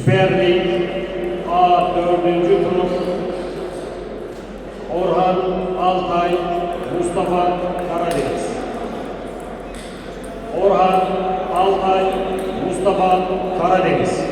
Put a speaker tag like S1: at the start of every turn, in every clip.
S1: Süper Lig A 4. tur Orhan Altay Mustafa Karadeniz Orhan Altay Mustafa Karadeniz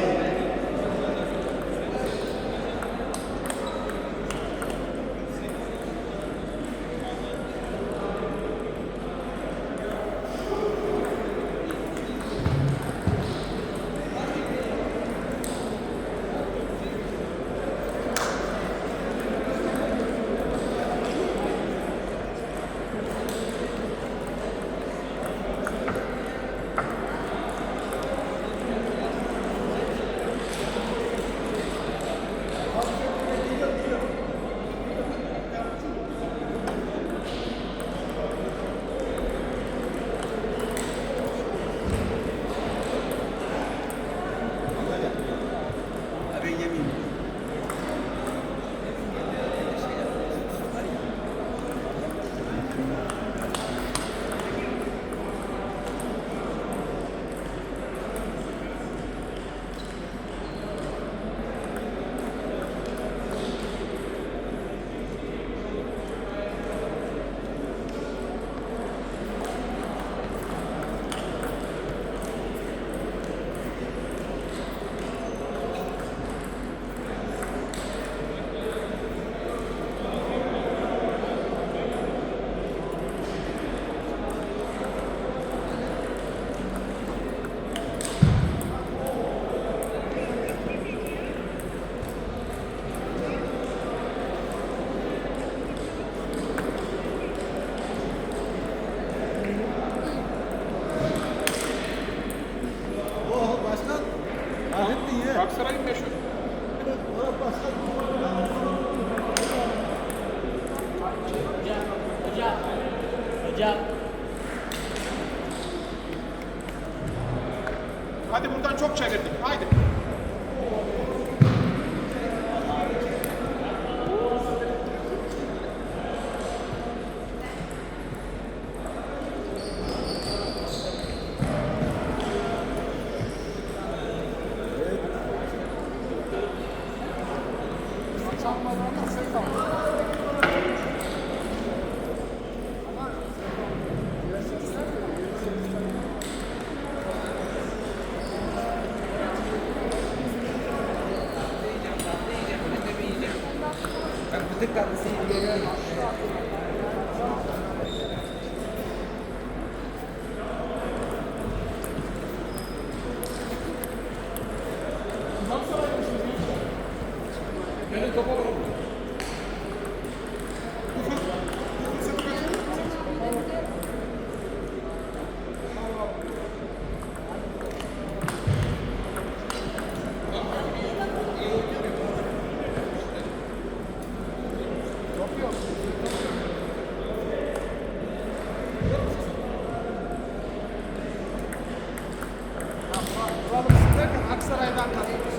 S2: Galatasaray'dan kazanırız.